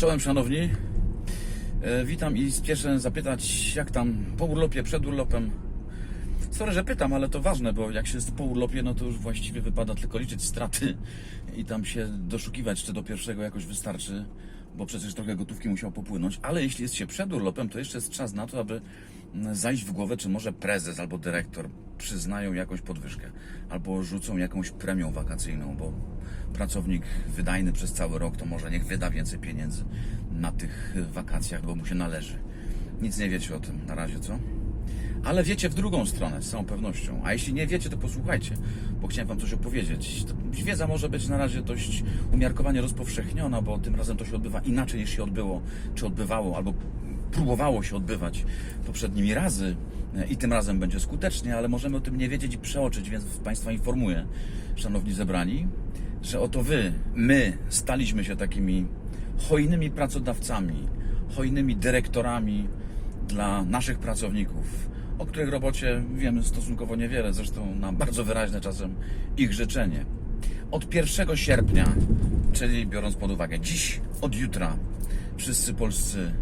Czołem szanowni. E, witam i spieszę zapytać, jak tam po urlopie, przed urlopem. Sorry, że pytam, ale to ważne, bo jak się jest po urlopie, no to już właściwie wypada tylko liczyć straty i tam się doszukiwać, czy do pierwszego jakoś wystarczy, bo przecież trochę gotówki musiał popłynąć. Ale jeśli jest się przed urlopem, to jeszcze jest czas na to, aby zajść w głowę, czy może prezes albo dyrektor przyznają jakąś podwyżkę, albo rzucą jakąś premią wakacyjną, bo pracownik wydajny przez cały rok, to może niech wyda więcej pieniędzy na tych wakacjach, bo mu się należy. Nic nie wiecie o tym na razie, co? Ale wiecie w drugą stronę, z całą pewnością. A jeśli nie wiecie, to posłuchajcie, bo chciałem Wam coś opowiedzieć. Wiedza może być na razie dość umiarkowanie rozpowszechniona, bo tym razem to się odbywa inaczej niż się odbyło, czy odbywało, albo próbowało się odbywać poprzednimi razy e, i tym razem będzie skutecznie, ale możemy o tym nie wiedzieć i przeoczyć, więc Państwa informuję, szanowni zebrani, że oto Wy, my staliśmy się takimi hojnymi pracodawcami, hojnymi dyrektorami dla naszych pracowników, o których robocie wiemy stosunkowo niewiele, zresztą na bardzo wyraźne czasem ich życzenie. Od 1 sierpnia, czyli biorąc pod uwagę dziś, od jutra, wszyscy polscy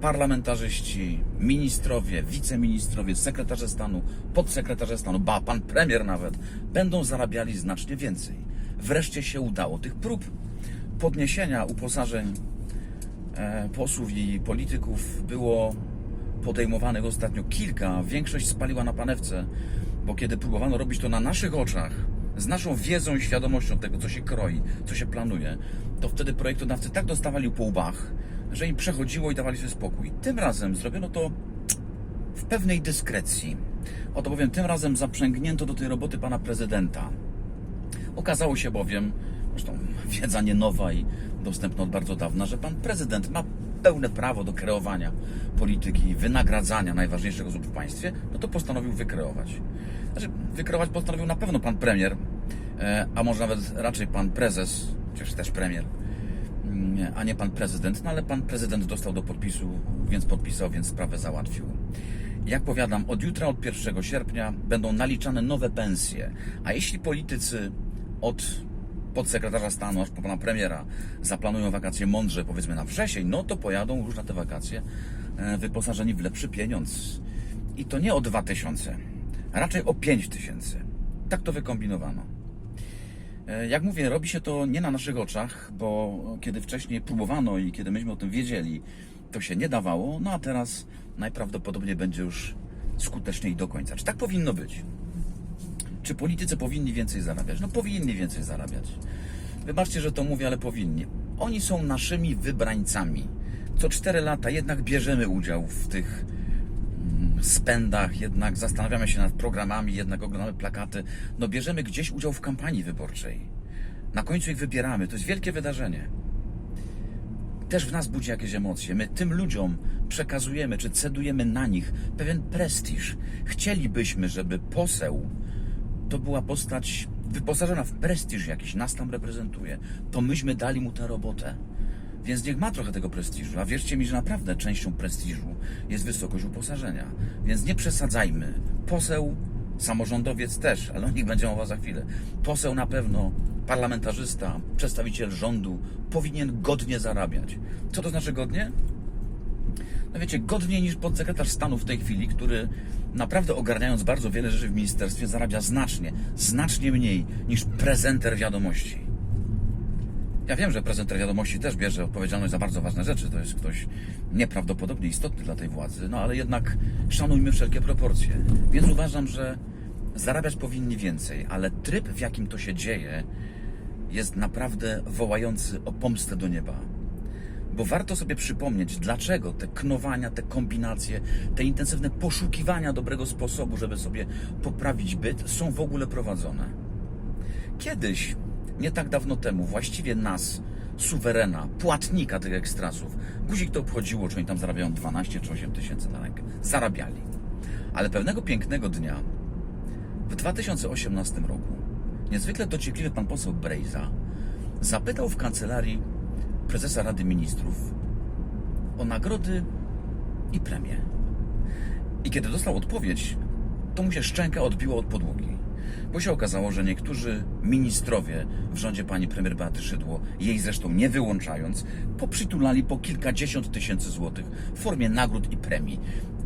parlamentarzyści, ministrowie, wiceministrowie, sekretarze stanu, podsekretarze stanu, ba, pan premier nawet, będą zarabiali znacznie więcej. Wreszcie się udało. Tych prób podniesienia uposażeń e, posłów i polityków było podejmowanych ostatnio kilka. Większość spaliła na panewce, bo kiedy próbowano robić to na naszych oczach, z naszą wiedzą i świadomością tego, co się kroi, co się planuje, to wtedy projektodawcy tak dostawali po łbach, że im przechodziło i dawali sobie spokój. Tym razem zrobiono to w pewnej dyskrecji. Oto bowiem tym razem zaprzęgnięto do tej roboty pana prezydenta. Okazało się bowiem, zresztą wiedza nie nowa i dostępna od bardzo dawna, że pan prezydent ma pełne prawo do kreowania polityki, wynagradzania najważniejszych osób w państwie, no to postanowił wykreować. Znaczy, wykreować postanowił na pewno pan premier, e, a może nawet raczej pan prezes, chociaż też premier, a nie pan prezydent, no ale pan prezydent dostał do podpisu, więc podpisał, więc sprawę załatwił. Jak powiadam, od jutra, od 1 sierpnia będą naliczane nowe pensje, a jeśli politycy od podsekretarza stanu aż po pana premiera zaplanują wakacje mądrze, powiedzmy na wrzesień, no to pojadą już na te wakacje e, wyposażeni w lepszy pieniądz. I to nie o 2000, raczej o 5000. Tak to wykombinowano. E, Jak mówię, robi się to nie na naszych oczach, bo kiedy wcześniej próbowano i kiedy myśmy o tym wiedzieli, to się nie dawało, no a teraz najprawdopodobniej będzie już skutecznie i do końca. Czy tak powinno być? Czy politycy powinni więcej zarabiać? No powinni więcej zarabiać. Wybaczcie, że to mówię, ale powinni. Oni są naszymi wybrańcami. Co cztery lata jednak bierzemy udział w tych spędach, jednak zastanawiamy się nad programami, jednak oglądamy plakaty. No bierzemy gdzieś udział w kampanii wyborczej. Na końcu ich wybieramy. To jest wielkie wydarzenie. Też w nas budzi jakieś emocje. My tym ludziom przekazujemy, czy cedujemy na nich pewien prestiż. Chcielibyśmy, żeby poseł to była postać wyposażona w prestiż jakiś, nas tam reprezentuje. To myśmy dali mu tę robotę. Więc niech ma trochę tego prestiżu. A wierzcie mi, że naprawdę częścią prestiżu jest wysokość uposażenia. Więc nie przesadzajmy. Poseł, samorządowiec też, ale o nich będzie mowa za chwilę. Poseł na pewno, parlamentarzysta, przedstawiciel rządu powinien godnie zarabiać. Co to znaczy godnie? no wiecie, godniej niż podsekretarz stanu w tej chwili, który naprawdę ogarniając bardzo wiele rzeczy w ministerstwie zarabia znacznie, znacznie mniej niż prezenter wiadomości. Ja wiem, że prezenter wiadomości też bierze odpowiedzialność za bardzo ważne rzeczy. To jest ktoś nieprawdopodobnie istotny dla tej władzy, no ale jednak szanujmy wszelkie proporcje. Więc uważam, że zarabiać powinni więcej, ale tryb, w jakim to się dzieje, jest naprawdę wołający o pomstę do nieba. Bo warto sobie przypomnieć, dlaczego te knowania, te kombinacje, te intensywne poszukiwania dobrego sposobu, żeby sobie poprawić byt, są w ogóle prowadzone. Kiedyś, nie tak dawno temu, właściwie nas, suwerena, płatnika tych ekstrasów, guzik to obchodziło, czy oni tam zarabiają 12 czy 8 tysięcy na rękę. Zarabiali. Ale pewnego pięknego dnia, w 2018 roku, niezwykle dociekliwy pan poseł Brejza zapytał w kancelarii prezesa Rady Ministrów o nagrody i premie. I kiedy dostał odpowiedź, to mu się szczęka odbiła od podłogi, bo się okazało, że niektórzy ministrowie w rządzie pani premier Beaty Szydło, jej zresztą nie wyłączając, poprzytulali po kilkadziesiąt tysięcy złotych w formie nagród i premii.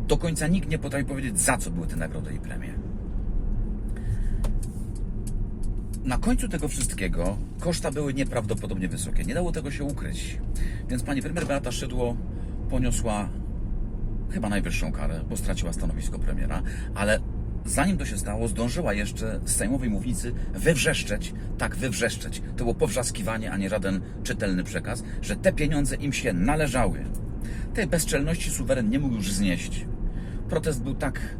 Do końca nikt nie potrafi powiedzieć, za co były te nagrody i premie. Na końcu tego wszystkiego koszta były nieprawdopodobnie wysokie. Nie dało tego się ukryć. Więc pani premier Beata Szydło poniosła chyba najwyższą karę, bo straciła stanowisko premiera, ale zanim to się stało, zdążyła jeszcze z sejmowej mównicy wywrzeszczeć, tak wywrzeszczeć, to było powrzaskiwanie, a nie żaden czytelny przekaz, że te pieniądze im się należały. Tej bezczelności suweren nie mógł już znieść. Protest był tak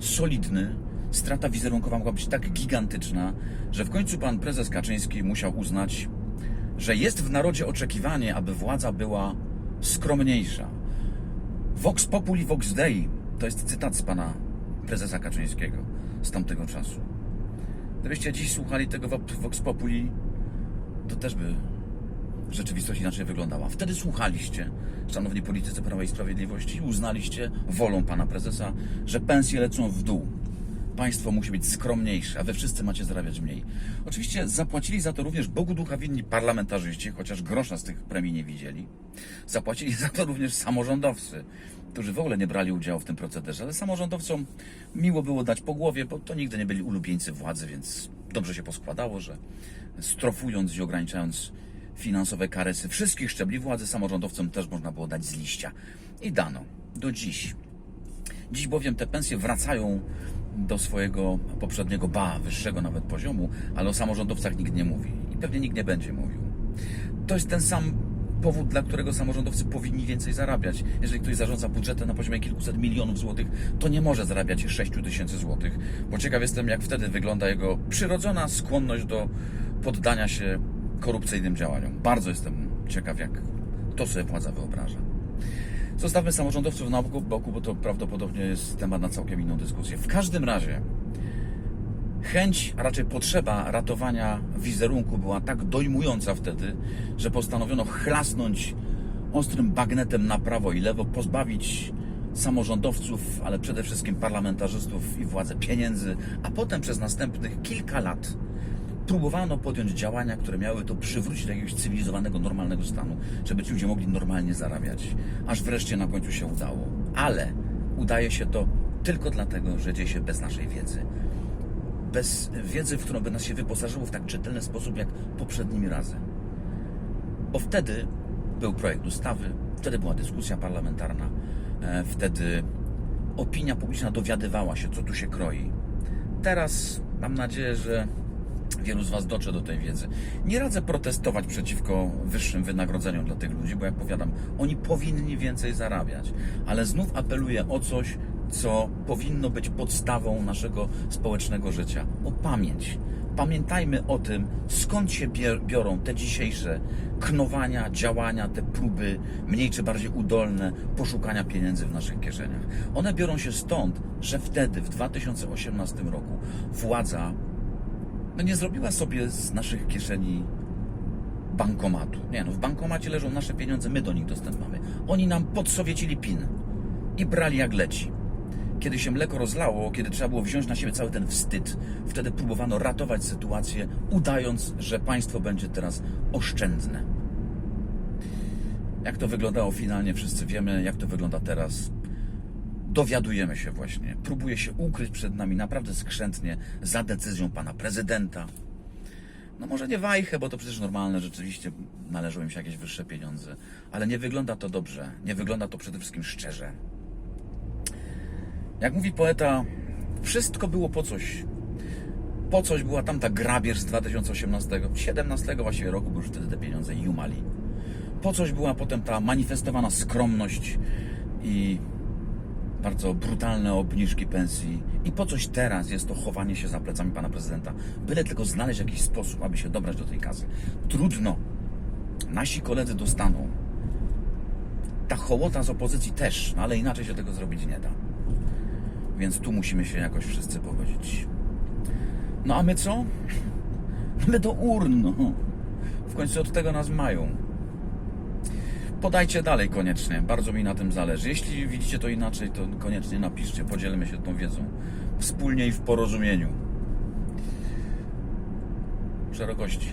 solidny, strata wizerunkowa mogła być tak gigantyczna, że w końcu pan prezes Kaczyński musiał uznać, że jest w narodzie oczekiwanie, aby władza była skromniejsza. Vox populi, vox dei. To jest cytat z pana prezesa Kaczyńskiego z tamtego czasu. Gdybyście dziś słuchali tego vo- vox populi, to też by rzeczywistość inaczej wyglądała. Wtedy słuchaliście, szanowni politycy Prawa i Sprawiedliwości, i uznaliście wolą pana prezesa, że pensje lecą w dół. Państwo musi być skromniejsze, a wy wszyscy macie zarabiać mniej. Oczywiście zapłacili za to również Bogu ducha winni parlamentarzyści, chociaż grosza z tych premii nie widzieli. Zapłacili za to również samorządowcy, którzy w ogóle nie brali udziału w tym procederze, ale samorządowcom miło było dać po głowie, bo to nigdy nie byli ulubieńcy władzy, więc dobrze się poskładało, że strofując i ograniczając finansowe karesy wszystkich szczebli władzy, samorządowcom też można było dać z liścia. I dano. Do dziś. Dziś bowiem te pensje wracają do swojego poprzedniego, ba, wyższego nawet poziomu, ale o samorządowcach nikt nie mówi i pewnie nikt nie będzie mówił. To jest ten sam powód, dla którego samorządowcy powinni więcej zarabiać. Jeżeli ktoś zarządza budżetem na poziomie kilkuset milionów złotych, to nie może zarabiać 6 tysięcy złotych, bo ciekaw jestem, jak wtedy wygląda jego przyrodzona skłonność do poddania się korupcyjnym działaniom. Bardzo jestem ciekaw, jak to sobie władza wyobraża. Zostawmy samorządowców na boku, bo to prawdopodobnie jest temat na całkiem inną dyskusję. W każdym razie chęć, a raczej potrzeba ratowania wizerunku była tak dojmująca wtedy, że postanowiono chlasnąć ostrym bagnetem na prawo i lewo, pozbawić samorządowców, ale przede wszystkim parlamentarzystów i władze pieniędzy, a potem przez następnych kilka lat próbowano podjąć działania, które miały to przywrócić do jakiegoś cywilizowanego, normalnego stanu, żeby ci ludzie mogli normalnie zarabiać. Aż wreszcie na końcu się udało. Ale udaje się to tylko dlatego, że dzieje się bez naszej wiedzy. Bez wiedzy, w którą by nas się wyposażyło w tak czytelny sposób jak poprzednimi razy. Bo wtedy był projekt ustawy, wtedy była dyskusja parlamentarna, e, wtedy opinia publiczna dowiadywała się, co tu się kroi. Teraz mam nadzieję, że wielu z Was dotrze do tej wiedzy. Nie radzę protestować przeciwko wyższym wynagrodzeniom dla tych ludzi, bo jak powiadam, oni powinni więcej zarabiać, ale znów apeluję o coś, co powinno być podstawą naszego społecznego życia o pamięć. Pamiętajmy o tym, skąd się biorą te dzisiejsze knowania, działania, te próby mniej czy bardziej udolne poszukania pieniędzy w naszych kieszeniach. One biorą się stąd, że wtedy, w 2018 roku, władza no nie zrobiła sobie z naszych kieszeni bankomatu. Nie no, w bankomacie leżą nasze pieniądze, my do nich dostęp mamy. Oni nam podsowiecili PIN i brali jak leci. Kiedy się mleko rozlało, kiedy trzeba było wziąć na siebie cały ten wstyd, wtedy próbowano ratować sytuację, udając, że państwo będzie teraz oszczędne. Jak to wyglądało finalnie, wszyscy wiemy, jak to wygląda teraz. Dowiadujemy się właśnie. Próbuje się ukryć przed nami naprawdę skrzętnie za decyzją pana prezydenta. No może nie wajchę, bo to przecież normalne, rzeczywiście należą im się jakieś wyższe pieniądze, ale nie wygląda to dobrze. Nie wygląda to przede wszystkim szczerze. Jak mówi poeta, wszystko było po coś. Po coś była tamta grabież z 2018, 17 właściwie roku, bo już wtedy te pieniądze jumali. Po coś była potem ta manifestowana skromność i bardzo brutalne obniżki pensji. I po coś teraz jest to chowanie się za plecami pana prezydenta, byle tylko znaleźć jakiś sposób, aby się dobrać do tej kasy. Trudno. Nasi koledzy dostaną. Ta hołota z opozycji też, no ale inaczej się tego zrobić nie da. Więc tu musimy się jakoś wszyscy pogodzić. No a my co? My do urn, no. W końcu od tego nas mają. Podajcie dalej koniecznie, bardzo mi na tym zależy. Jeśli widzicie to inaczej, to koniecznie napiszcie, podzielmy się tą wiedzą wspólnie i w porozumieniu. szerokości.